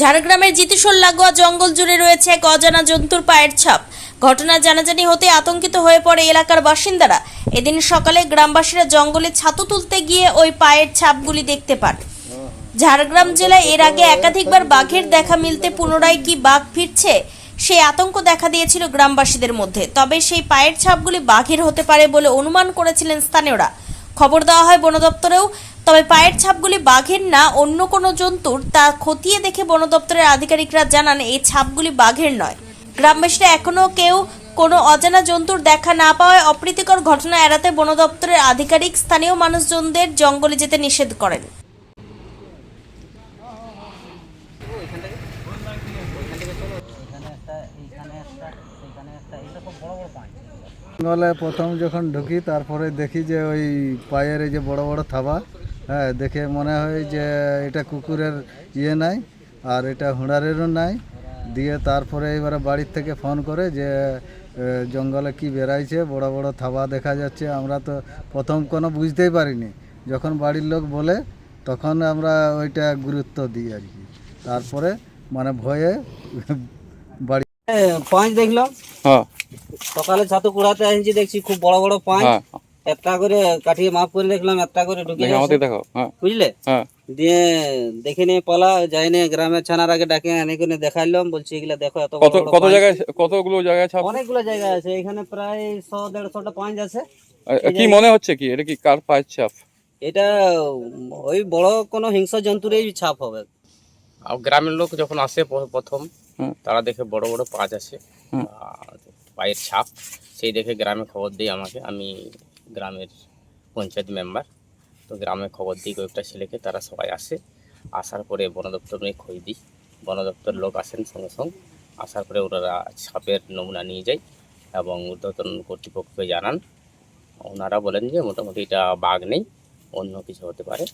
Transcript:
ঝাড়গ্রামের জিতুসোল লাগোয়া জঙ্গল জুড়ে রয়েছে এক অজানা জন্তুর পায়ের ছাপ। ঘটনা জানাজানি হতে আতঙ্কিত হয়ে পড়ে এলাকার বাসিন্দারা। এদিন সকালে গ্রামবাসীরা জঙ্গলে ছাতু তুলতে গিয়ে ওই পায়ের ছাপগুলি দেখতে পান। ঝাড়গ্রাম জেলায় এর আগে একাধিকবার বাঘের দেখা মিলতে পুনরায় কি বাঘ ফিরছে, সেই আতঙ্ক দেখা দিয়েছিল গ্রামবাসীদের মধ্যে। তবে সেই পায়ের ছাপগুলি বাঘের হতে পারে বলে অনুমান করেছিলেন স্থানীয়রা। খবর দেওয়া হয় বন দপ্তরেও তবে পায়ের ছাপগুলি বাঘের না, অন্য কোনো জন্তুর। তা খতিয়ে দেখে বন দপ্তরের আধিকারিকরা জানান, এই ছাপগুলি বাঘের নয়। গ্রামবাসীরা এখনও কেউ কোনো অজানা জন্তুর দেখা না পাওয়ায় অপ্রীতিকর ঘটনা এড়াতে বন দপ্তরের আধিকারিক স্থানীয় মানুষজনদের জঙ্গলে যেতে নিষেধ করেন। জঙ্গলে প্রথম যখন ঢুকি তারপরে দেখি যে ওই পায়ের এই যে বড় বড় থাবা হ্যাঁ দেখে মনে হয় যে এটা কুকুরের ইয়ে নাই আর এটা হুঁড়ারেরও নাই। দিয়ে তারপরে এবারে বাড়ির থেকে ফোন করে যে জঙ্গলে কি বেরাইছে বড় বড় থাবা দেখা যাচ্ছে। আমরা তো প্রথম কোনো বুঝতেই পারিনি। যখন বাড়ির লোক বলে তখন আমরা ওইটা গুরুত্ব দিই আর কি। তারপরে মানে ভয়ে বাড়ি পাঁচ দেখলাম। হ্যাঁ। সকালে ছাতু কুড়াতে আসছি দেখছি খুব বড় বড় পাঁচ। হ্যাঁ। একটা করে কাঠিয়ে মাপ করে দেখলাম একটা করে ঢুকে দেখো হ্যাঁ। বুঝলে? হ্যাঁ। দিয়ে দেখে নিয়ে পালা যাই নিয়ে গ্রামের ছানার আগে ডাকে এনে করে দেখাইলাম বলছি এগুলা দেখো এত কত পাঁচ। জায়গায় কতগুলো জায়গায় ছাপ অনেকগুলো জায়গা আছে এখানে প্রায় শো দেড়শোটা পাঁচ আছে। কি মনে হচ্ছে কি? এটা কি কার পায়ের ছাপ? এটা ওই বড় কোনো হিংস্র জন্তুরই ছাপ হবে। আর গ্রামের লোক যখন আসে প্রথম তারা দেখে বড় বড় পাঁচ আছে। আর পায়ের ছাপ, সেই দেখে গ্রামে খবর দিই আমাকে। আমি গ্রামের পঞ্চায়েত মেম্বার, তো গ্রামে খবর দিই কয়েকটা ছেলেকে, তারা সবাই আসে। আসার পরে বন দপ্তর নিয়ে খোঁজ দিই। বন দপ্তর লোক আসেন সঙ্গে সঙ্গে। আসার পরে ওনারা ছাপের নমুনা নিয়ে যায় এবং ঊর্ধ্বতন কর্তৃপক্ষকে জানান। ওনারা বলেন যে মোটামুটি এটা বাঘ নেই, অন্য কিছু হতে পারে।